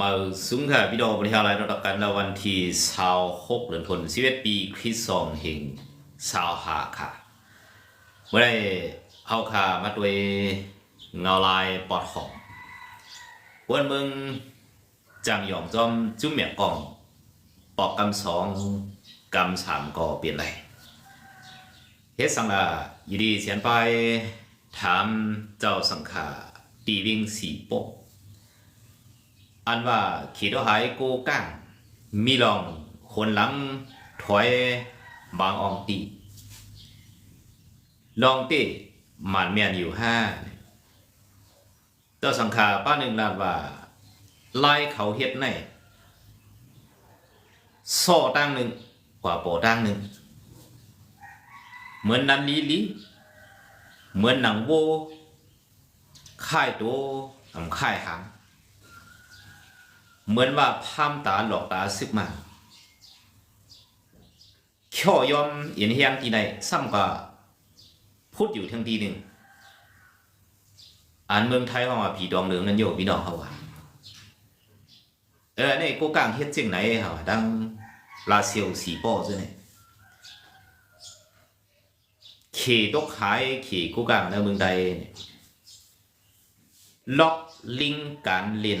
มาสูงค่ะพี่น้องบริหารรายระดับกันในวันที่สาวหกเดือนธันวาคมสิบเอ็ดปีคริสต์สองแห่งสาวหาค่ะเมื่อได้เอาค่ะมาด้วยเงาลายปอดหอมวันเมืองจางหยองจอมจุ้มเหมียกอง ปอกกำสองกำสามก็เปลี่ยนไรเฮ็ดสังละยินดีเสียนไปถามเจ้าสังขาตีวิ่งสีโปก อันว่าขี่รถหายกูก้างมีลองคนหลังถอยบางอองตีลองตีหมันเมียนอยู่ห้าเจ้าสังขาป้าหนึ่งลาดว่าไล่เขาเฮ็ดในโซ่ตั้งหนึ่งกว่าโปตั้งหนึ่ง เหมือนนันลีลีเหมือนหนังโวค่ายตัวทำค่ายหาง เหมือนว่าพามตาหลอกตาซึกมาข้อยอมเห็นเฮียงที่ไหนซ้ำก็พูดอยู่ทั้งทีหนึ่งอ่านเมืองไทยเขาว่าผีดองเหลืองนั่นโยพี่น้องเขาว่าเออนี่กูกลางเฮ็ดจึงไหนเขาดังลาเซียวสีป้อซะเนี่ยขี่ตกขายเขี่กูกลางในเมืองใดเนี่ยล็อกลิงการเล่น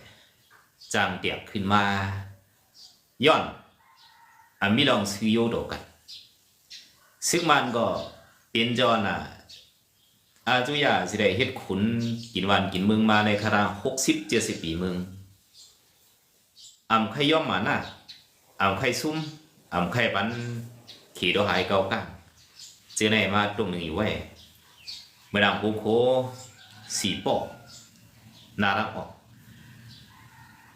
จางเตียกขึ้นมาย้อนอันมีลองซื้อโยโดกัน ซึ่งมันก็เป็นจอน่ะอาจุยาสิได้เฮ็ดขุนกินวันกินเมืองมาในคราหกสิบเจ็ดสิบปีเมืองอำไข่ย่อมมาน่ะอำไข่ซุ้มอำไข่ปันขี่ดหายเก่าก้างเจอไหนมาตรงหนึ่งอยู่ไว้เมื่อดังโคโคสีปอกนารักออก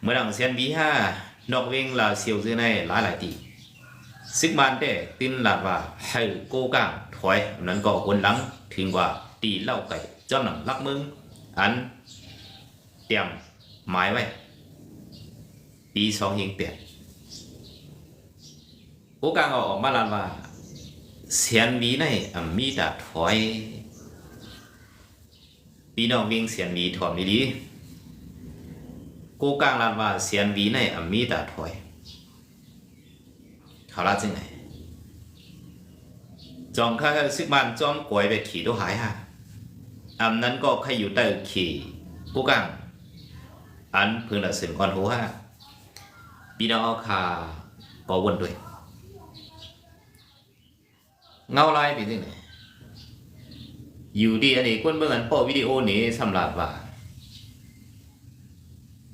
เมื่อหลังเซียนบีห้านอกเวงลาเซียวซื้อในหลายหลายตีซึกมันแต่ตินลาดว่าให้โกก้างถอยนั้นก็คน โกก้างก็ออกมาลาดว่าเซียนบีในอ่ำมีดาถอยพี่น้องวิ่งเสียนหวีถอมดีๆกูกลางลานว่าเสียนวีในอมีตาถอยเขาลาจึงไหนจองข้าซึกมันจอมกวยไปขี่ตัวหายฮะอำนั้นก็ใครอยู่ใต้ขี่กูกลางอันพึงละสินก่อนโหฮะพี่น้องเอาคาก็วนด้วย เงาลายไปที่ไหนอยู่ดีอันนี้คนเบิ่งอันโปอวิดีโอนี้สำหรับว่า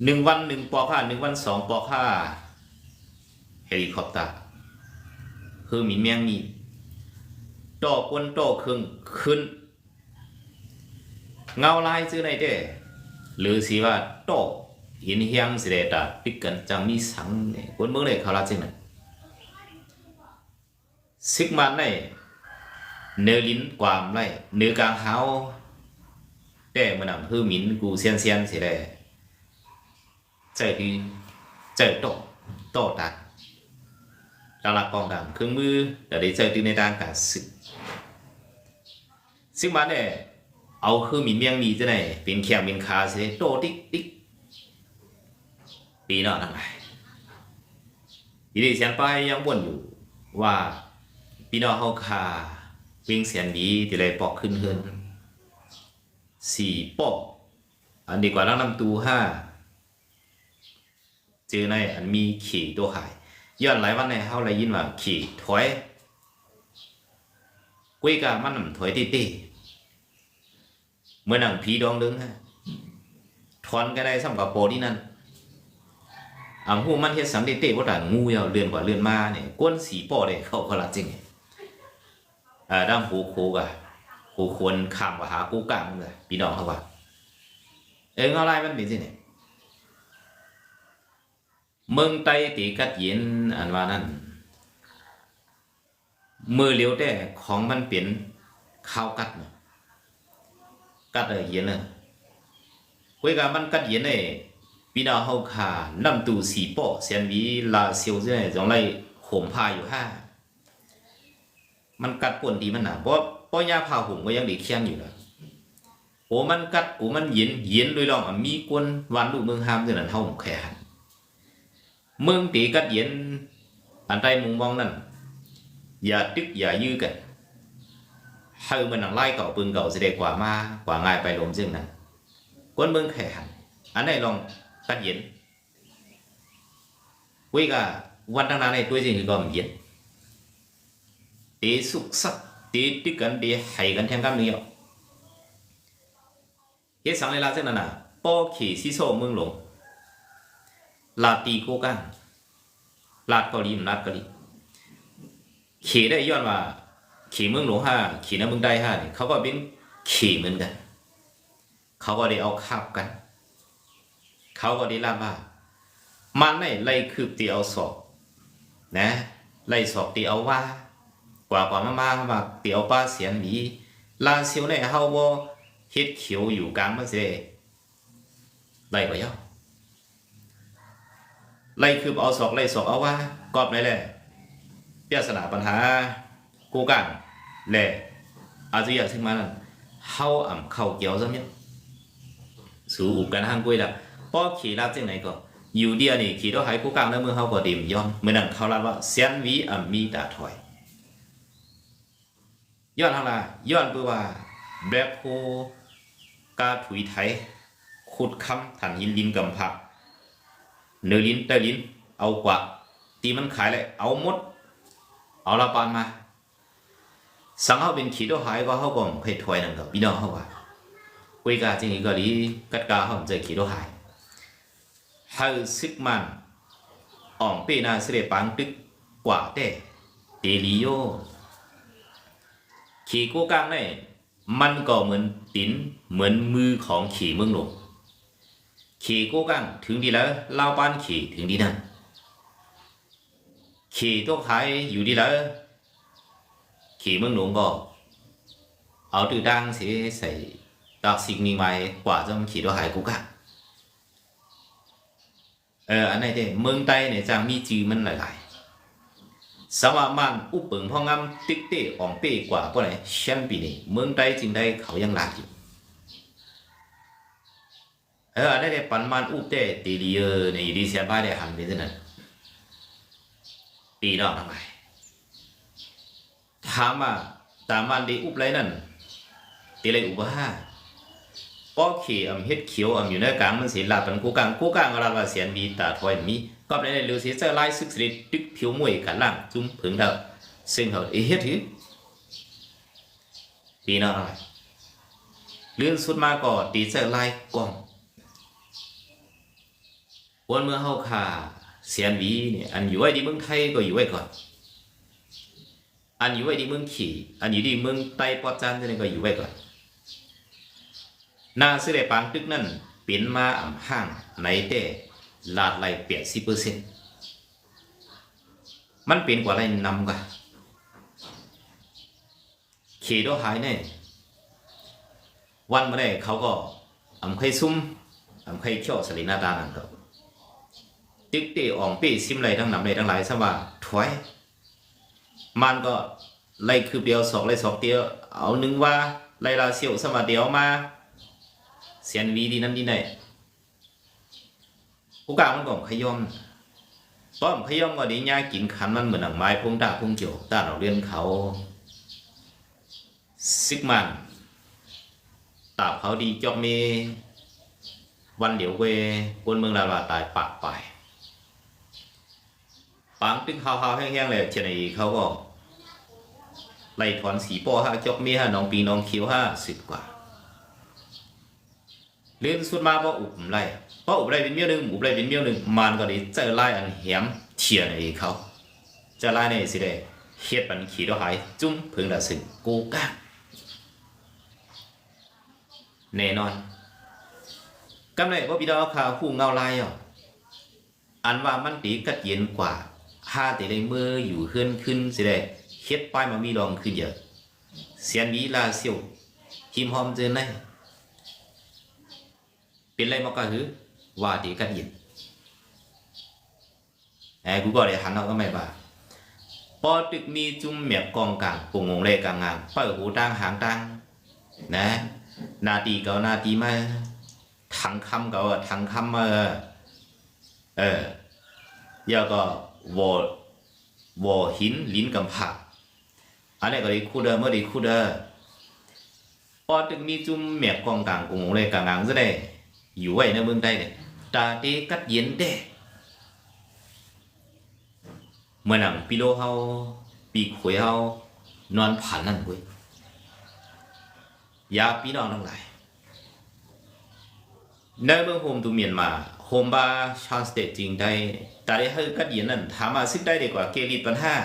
หนึ่งวันหนึ่งปอค่าหนึ่งวันสองปอค่าเฮลิคอปเตอร์คือมีเมียงมีโตกวนโตครึ่งขึ้น เงาลายซื้อในเด้หรือสิว่าโตหินเฮียงสิเดตาปิกกันจังมีสังเนี่ยคนเบิ่งเลยเขาละจริงน่ะซิกมันเนี่ยเนื้อลิ้นกวามไรเนื้อกลางเฮาแต่มันนังคือมินกูเซียนเซียนสิได้ ใจคือใจโตโตตัดดาลักกองดำเครื่องมือแต่ได้ใจตีในด้านการศึกซึ่งมันเนี่ยเอาคือมินเมียงมีจะไหนเป็นแขงเป็นขาสิโตติ๊กติ๊กปีนาะทั้งหลายทีนี้เสียนไปยังบ่นอยู่ว่าพี่น้องเฮาคาวิ่งเสียนดีที่ไรปอกขึ้นเฮือนสี่ปอกอันดีกว่าลังนำตูห้า เจอในอันมีขี่ตัวหายย้อนหลายวันในเฮาเลยยินว่าขี่ถอยกุ้ยกามันนำถอยตีตีเมื่อหนังผีดองเดึงฮะถอนก็ได้สำกับโปที่นั่นอ่างหูมันเฮ็ดสังเตเต้บ่ต่างงูยาวเลื่อนกว่าเลื่อนมาเนี่ยก้นสีปอได้เขาเขาละจริงอ่าด้ามหูโคกะหูควรข้ามว่าหากูกลางเลยพี่น้องเขาว่าเออเงาลายมันเป็นสิเนี่ย เมืองไต้ตีกัดเย็นอันว่านั้นมือเหลียวแต่ของมันเปลี่ยนข้าวกัดเนาะกัดเลยเย็นเลยคุยกับมันกัดเย็นเลยปีนาเฮาคานำตูสีป้อเสียนวีลาเซียวเจ้จงไรห่มผ้าอยู่ห้ามันกัดป่วนดีมันหนาเพราะเพราะยาผ้าห่มก็ยังดีเคียงอยู่แล้วโอ้มันกัดโอ้มันเย็นเย็นด้วยลองมีกวนวันลูกเมืองหามจังนั้นเฮาแค่หัน เมืองตีกัดเย็นอันใดมุงมองนั้นอย่าตึกอย่ายื้อกันเฮามันหนังไล่เก่าปืนเก่าสิได้กว่ามากว่าง่ายไปลมซึ่งนั้นกวนเมืองแข็งอันใดลองกัดเย็นวิกาวันตั้งนานในตัวจริงก็มัเย็นตีสุกสักตีตึกกันตีไห่กันแทงกันเดียวเฮ็ดสังเลยลาเส้นนั้นน่ะป้อขี่ซีโซ่เมืองหลง theo cam nhiều cái sáng này là thế nào nè bao kỳ sĩ số mương lồng là tì cố gắng là có lý là có lý kỳ đây ย้อนว่า ขี่เมืองหลวงห้าขี่น้ำเมืองใดห้าเนี่ยเขาก็เป็นขี่เหมือนกัน เขาก็ได้เอาคาบกัน เขาก็ได้ลาบว่ามันในไล่คืบตีเอาศอกนะไล่ศอกตีเอาว่า กว่ากว่ามามามาตียวป้าเสียนหมีลาเซียวในเฮาบ่เฮ็ดเขียวอยู่กลางมันสิไล่บ่ยาว ไล่คือเอาศอกไล่ศอกเอาว่ากอบไหนแหละเปียสนาปัญหากูกังแหละอาจจะอยากถึงมานั้นเฮาอ่ำเข้าเกี่ยวซะเนี่ยสู่อุบกันห้างกุ้ยละป้อขี่ลาบจังไหนก็อยู่เดียวนี่ขี่တော့หายกูกังแล้วมือเฮาก็ดิมย้อมมื้อนั้นเขาลาว่าเสียนวีอ่ำมีตาถอยย้อนทางละย้อนเพื่อว่าแบล็คโฮกาถุยไทยขุดคำฐานหินลินกำพัก เนื้อลิ้นแต่ลิ้น เอากว่า ตีมันขายเลยเอาหมด เอาละปานมาสังเขาเป็นขีดหายก็เขาก็เคยถอยนั่นกับพี่น้องเขาว่าคุยกาจริงๆก็ดีกัดกาเขาเจอขีดหายเฮาซึกมันอ่องเปนาเสด็จปังตึกกว่าแต่เตลิโยขี่กู้กลางเนี่ยมันก็เหมือนตินเหมือนมือของขี่เมืองหลวง ขี่กู้กลางถึงดีแล้วเล่าบ้านขี่ถึงดีนั่นขี่ตัวขายอยู่ดีแล้วขี่เมืองหลวงก็เอาตือดังเสียใส่ดอกสิ่งนี้ไว้กว่าจะขี่ตัวขายกู้กลางเอออันไหนเด้เมืองใต้เนี่ยจะมีจือมันหลายๆสว่ามันอุปเปิงพ่องามติ๊กเตะอองเป้กว่าพวกไหนเช่นปีนี้เมืองใดจริงได้เขายังลาอยู่ เอออันนี้เปันมันอุปเตะตีดีเออในดีเสียบ้านได้หันไปที่นั่นปีนอกทำไมถามว่าตามันดีอุปไรนั่นตีไรอุปห้าป้อขี่อำเฮ็ดเขียวอำอยู่ในกลางมันสีลาปันกูกลางกูกลางอะไรว่าเสียนมีตาถอยมีก็ในเรือเสียจะไล่ซึกสิตึกผิวมวยกันล่างจุ้มผึ่งเดาซึ่งเขาเฮ็ดถือปีนอะไรเรื่องสุดมาก็ตีจะไล่กอง วันเมื่อเฮาขาเสียนวีเนี่ยอันอยู่ไว้ที่เมืองไทยก็อยู่ไว้ก่อน อันอยู่ไว้ที่เมืองขี่อันอยู่ที่เมืองไต้ปอจันนี่ก็อยู่ไว้ก่อนนาสิได้ปางตึกนั่นเป็นมาอ่ำห้างในแต่ลาดไหลเปียสิเปอร์เซ็นต์มันเป็นกว่าไรนำกันขี่ดหายเนี่ยวันมาได้เขาก็อ่ำเคยซุ่มอ่ำเคยเขี่ยวสลินาดานันก็ ตึกเตะอ่องเป้ซิมไรทั้งนำไรทั้งหลายสว่าถอยมันก็ไล่คือเดียวสองไล่สองเดียวเอาหนึ่งว่าไล่ลาเสียวสมาเดียวมาเสียนวีดีนั้นดีไหนกูกลางมันก็ขย่อมป้อมขย่อมก็ดีย่ากินขันมันเหมือนหนังไม้พุ่งตาพุ่งเกี่ยวตาเราเรียนเขาซิกมันตาเขาดีจอกเมวันเดี๋ยวเวคนเมืองลาวาตายปากไป ปังตึงเขาเขาแห้งๆเลยเช่นนี้เขาก็ไล่ถอนสีป้อห้าจอกเมห้าน้องปีน้องคิ้วห้าสิบกว่าเรื่องสุดมาเพราะอุบไล่เพราะอุบไล่เป็นเมียวหนึ่งอุบไล่เป็นเมียวหนึ่งมันก็ไดีเจอไล่อันแหมเทียนไอ้เขาจะไล่ในสิได้เฮ็ดปันขี่ดอกหายจุ้มพึงละสึงกูก้าแน่นอนกำไรบ่พี่ดอกข่าวผู้เงาลายอะอันว่ามันตีกัดเย็นกว่า หาแต่ได้มืออยู่เฮือนขึ้นสิได้เฮ็ดป้ายมามีดองขึ้นเยอะเสียนวีลาเซียวหิมหอมเจอไหนเป็นไรมาก็หือว่าตีกัดเย็นไอ้กูก็ได้หันเอาก็ไม่ว่าปอตึกมีจุ่มเมียบกองกลางปุงงงเลกลางงามเปิดหูตังหางตังนะนาตีเก่านาตีมาถังคำเก่าถังคำมาเออแล้วก็ วอวอหินลิ้นกำผักอันนี้ก็ได้คู่เดิมเมื่อได้คู่เดิมปอตึกมีจุ่มเมียบกองกลางปุงงเลยกลางงามซะได้อยู่ไว้ในเมืองใต้เนี่ยตาเตกัดเย็นเด้เมื่อนั้นปีโลเฮาปีขวยเฮานอนผ่านนั่นเว้ยยาพี่น้องทั้งหลาย ในเมืองโฮมตูเมียนมาโฮมบาชานสเตจจริงได้แต่ได้ให้กัดเย็นนั่นถามมาซึกได้ดีกว่าเกลีดปัญหา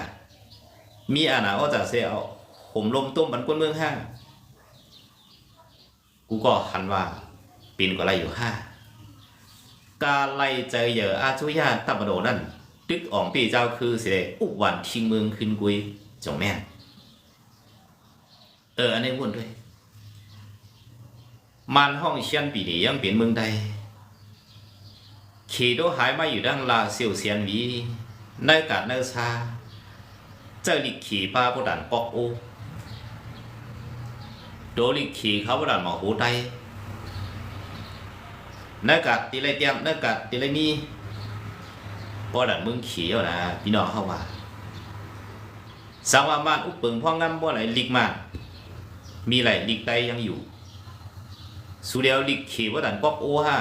มีอาณาก็จะเสียเอาผมลมต้มบันกวนเมืองห้างกูก็หันว่าปีนก็ไล่อยู่ห้าการไล่เจเหยออาจุยาตับโดนั่นตึกอ่องปีเจ้าคือเสดอุบวันทิ้งเมืองขึ้นกุยจงแม่นเอออันนี้วุ่นด้วย มันห้องเชียนปีนี้ยังเป็นเมืองใดขี่都还มาอยู่ดังลาเซียวเซียนวีในกาดในซาเจ้าลิขี่ป้าผู้ดันปอกโอโดลิขี่เขาผู้ดันหมอหูไตในกาดตีไรเตียมในกาดตีไรมีพอดันมึงขี่เอานะพี่น้องเข้าว่าสังว่ามานอุปเปิงพ่องงั้นบ่ไหลลิกมามีไหลลิกไตยังอยู่ สุเดียวลิกขี่ว่าดันปอกโอฮะ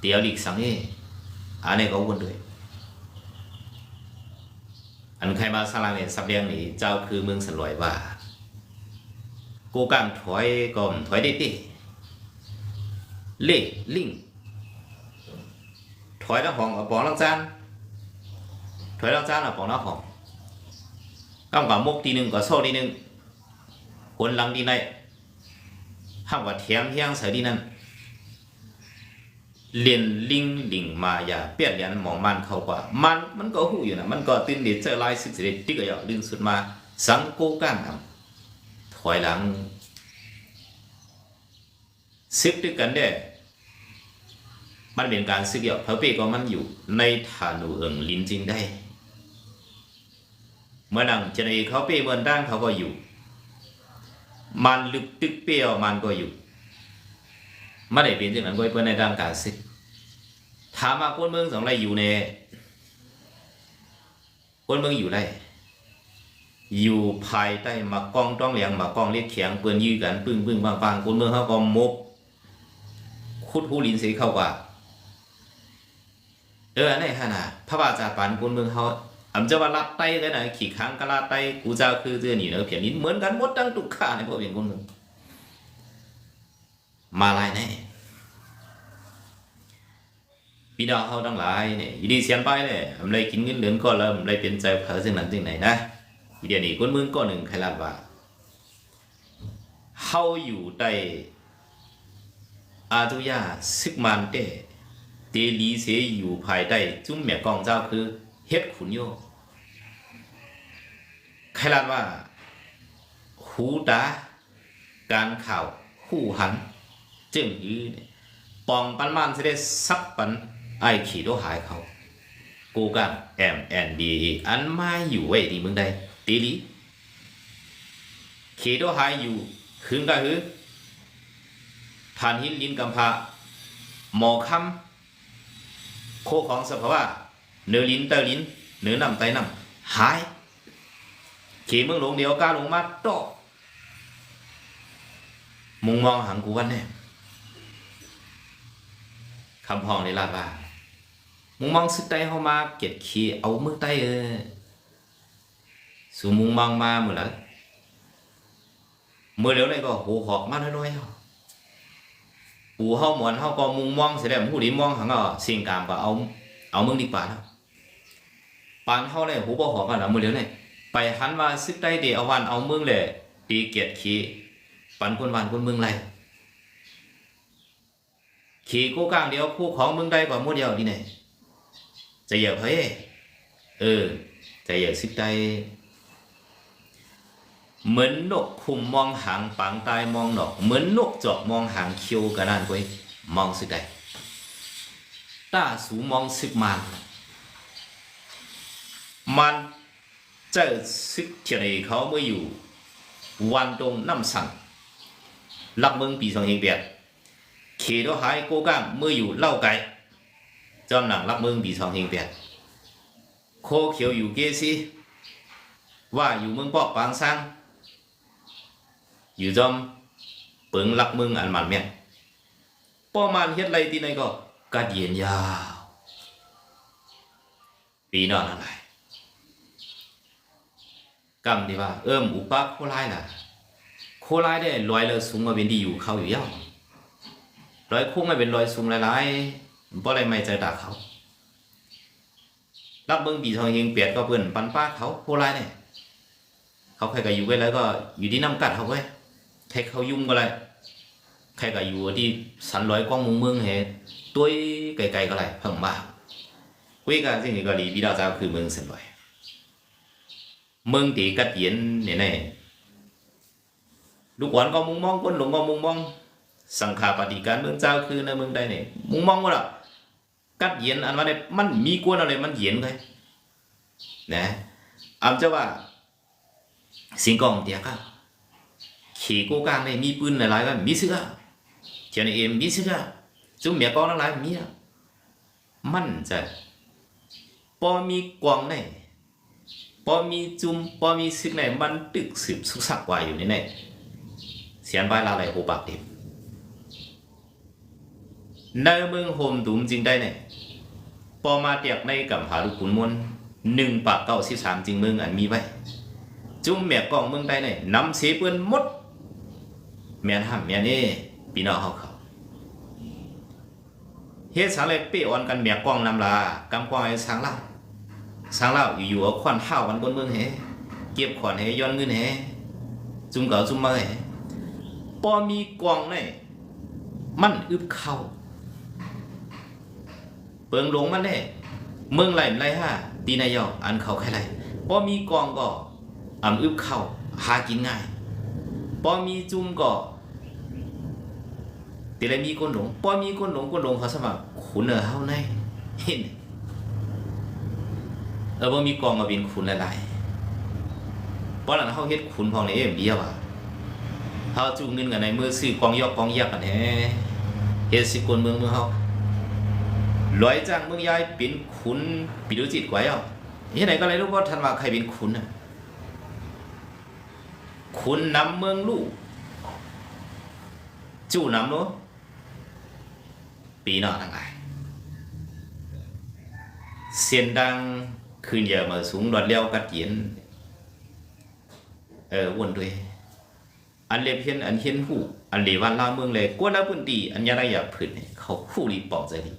เตียวลิกสังเออันนี้ก็วนด้วยอันใครมาสร้างเนี่ยสับเลียงนี่เจ้าคือเมืองสลวยว่ากูกังถอยก่อมถอยได้ติเล่ลิงถอยแล้วของ ở bỏ lăng gian ถอยลางจาน ở bỏ nó ของกำกับมุกทีหนึ่งก็โซ่ทีหนึ่งคนหลังทีไหน ห้าว่าเทียมเฮียงใส่ทีนั้นเรียนลิงลิงมาอย่าเปลี่ยนเรียนหมองมันเข้ากว่ามันมันก็หูอยู่นะมันก็ตื่นเด็ดเจอลายสึกเสด็จที่ก็อยากดึงสุดมาสังโกก้างครับถอยหลังซึกด้วยกันเด้มันเป็นการซึกเดียวพระเปก็มันอยู่ในฐานุเอิงลินจริงได้ เมื่อนังจะในเขาเปเมือนด้านเขาก็อยู่ มันลึกตึกเปรี้ยวมันก็อยู่ไม่ได้เป็นอย่างนั้นก็เพื่อในด้านการซึกถามมาคนเมืองสองไรอยู่ในคนเมืองอยู่ไรอยู่ภายใต้มากองต้องเหลียงมากองเลียกเขียงเปืนยื้อกันปึ้งปึ้งบางบางคนเมืองเขาก็มกคุดหูลินสีเข้าว่าเอออันนี้ฮะนะพระบาทจาปันคนเมืองเขา อำจะว่ารับไต้กันะขี่ค้างกะลาไตกูเจ้าคือเจอหนีเนอะเพียงนี้เหมือนกันหมดตั้งตุกข้าในพวกเป็นคนเมืองมาลายแน่พี่น้องเขาทั้งหลายเนี่ยยีดีเสียนไปเนี่ยอำเลยกินเงินเดือก็เริ่มเลยเป็นใจเผลอสิ่งนั้นสิ่งไหนนะอีเดียนี้คนเมืองก็หนึ่งใครลาดว่าเฮาอยู่ใต้อาตุยาซึกมันเตเตลีเสอยู่ภายใต้จุ้มแม่กองเจ้าคือ เฮ็ดขุนโยใครลาดว่า หูตา การข่าวหูหัน จึงยืนปองปันมันจะได้ซับปันไอขี่โดหายเขา กูกันแอมแอนดีอันไมาอยู่ไว้ที่เมืองใดตีลีขี่โดหายอยู่คืนก็คือฐานหินลินกำพาหมอคำโคของสภาวะ เนื้อลิ้นเตอลิ้นเนื้อนำไตนำหายขี่มึงลงเดียวกล้าลงมาโตมุงมองหังกูวันเนี่ยคำพองในลาบามุงมองสึกไตเข้ามาเก็ดขี่เอามือไตเออสูมุงมองมาเหมือนละเมื่อเดี๋ยวนี้ก็หูหอกมาน้อยๆเอาปูเฮาหมวนเฮาก็มุงมองเสียแล้วผู้ดีมองหังก็สิ่งกามก็เอาเอามึงดีกว่าแล้ว ปานเฮาเลยหูบ่หอกันนะมือเดียวนี่ไปหันว่าซึกได้เดีเอาวันเอาเมึงเลยตีเกียรติขี้ปันคนวันคนเมืองไรขี่กู้กลางเดียวคู่ของเมึงได้กว่าหมดเดียว đi này จะเหยียบเฮ้ยเออจะเหยียบสิได้เหมือนนกคุมมองหางปางตายมองนกเหมือนนกจอกมองหางคิวกันนั่นเว้ยมองสิได้ตาสูมองสิบมัน มันเจะสิกเทียนเขาเมื่ออยู่วันตรงน้ำสั่งลักเมืองปีสองเฮงเปียดขี่รถหายโกก้างเมื่ออยู่เล่าไก่จอมหนังลักเมืองปีสองเฮงเปียดโคเขียวอยู่เกซีว่าอยู่เมืองปอกปางซังอยู่จอมเปิงลักเมืองอันมันเมียนป้อมันเฮ็ดไรที่ไหนก็กัดเย็นยาวปีนอนอะไร กำดีว่าเอิ่มอุปาโคไล่ล่ะโคไล่ได้ลอยเลยสูงมาเป็นดีอยู่เขาอยู่ยาวลอยคุ้งไม่เป็นลอยสูงหลายๆบ่อะไรไม่ใจอตาเขารับเบิ่งปีทองเฮงเปียดก็เพิ่นปันป้าเขาโคไล่เนี่ยเขาใครก็อยู่ไว้แล้วก็อยู่ที่น้ำกัดเขาไว้ใครเขายุ่งก็เลยใครก็อยู่ที่สันลอยกว้างมุงเมืองเหตัวไกลๆก็เลยเพิ่งมาคุยกันสิ่งนี้ก็ดีพี่ดาวเจ้าคือเมืองส้นลอย เมืองตีกัดเย็นเนี่ยแน่ลูกหวานก็มุงมองคนหลงก็มุงมอง สังขาปฏิการเมืองเจ้าคือในเมืองใดเนี่ยมุงมองว่าล่ะกัดเย็นอันว่าเนี่ยมันมีกวนอะไรมันเย็นเลยนะอำจะว่า สิงกองเดียก็ขี่กูกลางในมีปืนหลายๆก็มีเสื้อเจ้าในเอ็มมีเสื้อจุ่มเมียกองทั้งหลายมีอะมันจะพอมีกวางใน พอมีจุ่มพอมีซึกในมันตึกสืบสุกสักว่าอยู่ในในเสียนใบลาไหลโหปากเต็มในเมืองโฮมดุมจริงได้เนี่ยพอมาเตียกในกับหาลูกขุนมวลหนึ่งปากเก้าสิบสามจริงเมืองอันมีไว้ จุ่มแม่กองเมืองใดเนี่ยนำเสียเปื้อนมดแม่นห้ามแม่นี่พี่น้อเขาเขาเฮ็ดสังเลยเปะออนกันแม่กองนำลากำกองไอ้สังล่า สังเล่าอยู่ๆเอาขวัญห้าวกันบนเมืองเฮเก็บขวัญเฮย้อนเงินเฮจุ่มเก่าจุ่มมาเฮพอมีกองเนี่ยมันอึบเข้าเปิงหลงมันแน่เมืองไหลไรห้าตีนายออันเขาใครไรพอมีกองก็อ่ำอึบเข้าหากินง่ายพอมีจุ่มก็ตีไรมีคนหลงพอมีคนหลงคนหลงเขาสมัครขุนเออเฮาในเห็น เออพอมีกองก็เป็นขุนหลายๆเพราะนั้นเฮาเฮ็ดขุนพองในเอ็มเดียวอะเฮาจุ่มเงินกันในมือซื้อกองยอกกองยักกันแฮเฮ็ดสิกลเมืองเมืองเฮาลอยจ้างเมืองยายเป็นขุนปิดุจิตกว่าอะที่ไหนก็เลยรู้ว่าท่านว่าใครเป็นขุนน่ะขุนนำเมืองลูกจู่นำเนาะปีหน้าทั้งหลายเสียงดัง คืนเยอะมาสูงรอดเลี้ยวกัดเย็นเออวนด้วยอันเลียเพียนอันเฮียนหูอันเลีวันลาเมืองเลยกวนแล้วพื้นตีอันยาได้อยาผืนเขาคู่รีปอกใจดี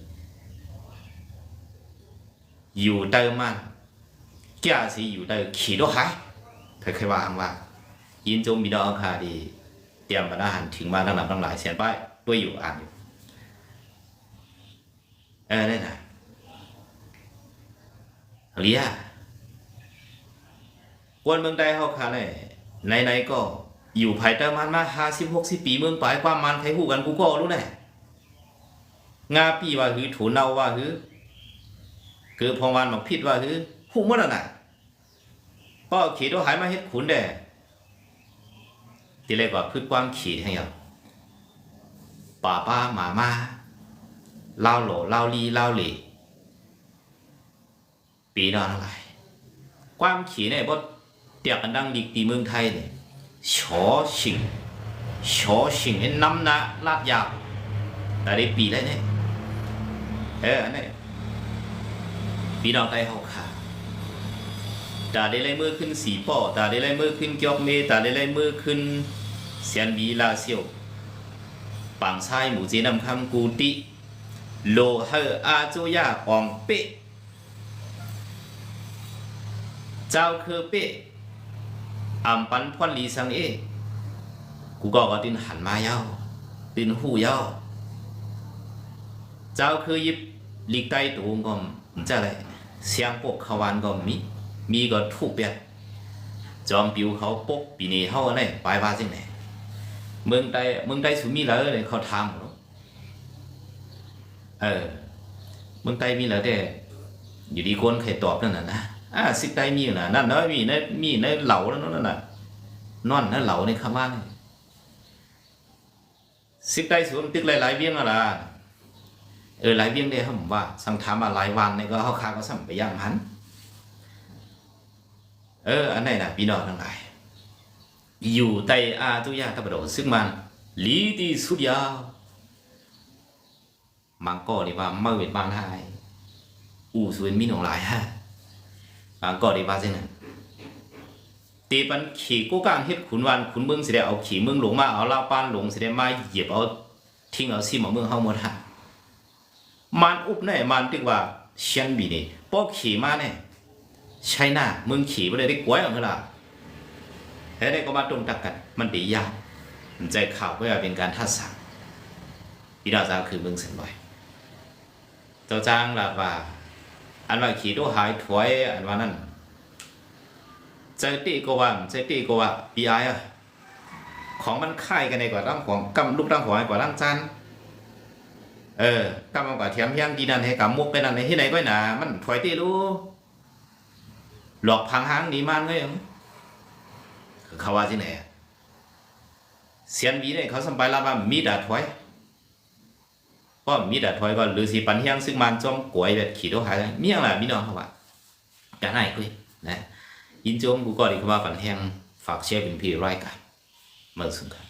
อยู่เดิมมันแก่สิอยู่เดิมขี่รถหายเคยเคยว่าอังว่า ยินจงมีดอกคาดี เตรียมบรรดาหันถึงมาทั้งหลังทั้งหลายเสียนป้ายด้วยอยู่อ่านอยู่เออได้นะ เลียกวนเมืองใดเฮาคาเลยไหนๆก็อยู่ภายใต้มันมาห้าสิบหกสิบปีเมืองปลายความมันใครหูกันกูก็รู้แน่งาปีว่าหือถูเนาว่าหือคือพอวันบอกผิดว่าคือหูหมดแล้วน่ะป้อขี่ตัวหายมาเฮ็ดขุนแด่ทีแรกว่าพืชกว้างขี่ให้เอาป่าป้าหมามาเล่าโหลเล่าลีเล่าหลี ปีนอนอะไรความขี่เนี่ยบ่เตียกกันดังดีตีเมืองไทยเนี่ยชอชิงชอชิงให้น้ำหนะลากยาวแต่ได้ปีแล้เนี่ยเอออันนี้พี่น้องไต้เฮาค่ะตาได้ไล่มือขึ้นสีป่อตาได้ไล่มือขึ้นเกียกเมตาได้ไล่มือขึ้นเสียนบีลาเซียวปังชายหมูเจนำคำกูติโลเฮออาโจยาอองเปะ เจ้าคือเปะอำปันพอนลีสังเอกูก็ก็ตินหันมาเย้าตินหูเย้าเจ้าคือยิบลีกใต้ตูงก็มจะอะไรเสียงปกเขาวานก็มีมีก็ทุกเปียจอมปิวเขาปกปีนี้เขาอะไรไปว่าจังไหนเมืองใต้เมืองใต้สุมีแล้วเลยเขาทำหรอเออเมืองใต้มีแล้วแต่อยู่ดีคนใครตอบนั่นน่ะนะ อ่าสิใต้มีอยู่นะนั่นเนาะมีในมีในเหลาแล้วนั่นน่ะนอนนั่นเหลาในคำว่าสิใต้สูงตึกหลายๆเบี้ยงอะไรเออหลายเบี้ยงได้ครับผมว่า สังทามมาหลายวันนี่ก็เขาคาก็สั่งไปย่างพันเอออันไหนนะพี่น้องทั้งหลายอยู่ใต้อาตุยาตะบดซึ่งมันลีที่สุดยาวมังก็เนี่ว่าไม่เป็นบางทยอู่สวนมีหนองหลายฮะ มังก็นี่ว่าจังนั้นตีปันขี่กู้กลางเฮ็ดขุนวันขุนเมืองสิได้เอาขี่เมืองหลงมาเอาลาวปานหลงสิได้มาเหยียบเอาทิ้งเอาซีมาเมืองเฮาหมดฮะมันอุบแน่มันตึกว่าเชียนบีนี่ปอขี่มาเนี่ยใช่หน้ามึงขี่ไปเลยได้กวยเอย่างไรล่ะแต่ได้ก็มาตรงตักกันมันดียากมันใจข่าวเพื่อเป็นการทัดสั่งพี่ดาวจางคือมึงเส้นบ่อยเจ้าจ้างหลับว่า อันว่าขี่ตัวหายถวยอันว่านั่นใจตีก็ว่าใจตีก็ว่าปีไออะของมันค่ายกันในกว่าร่างของกำลูกร่างของไอ้กว่าร่างจันเออกำมันก็เทียมยังดีนั่นให้กำมุกไปนั่นในที่ไหนก็หนามันถอยตีรู้หลอกพังหางหนีมันก็ยังเขาว่าที่ไหนเสียนวีเนี่ยเขาสบายละว่ามีดาถอย ก็มีแต่ถอยก็หรือสีปันเฮียงซึ่งมันจ้องกวยแบบขี่ตัวหายเมีอย่างไรมีน้องเขาว่าจะไหนคุยนะยินจงกูก็ดีเขาว่าปันเฮียงฝากเชียร์เป็นพี่รายกันเมื่อสุดกัน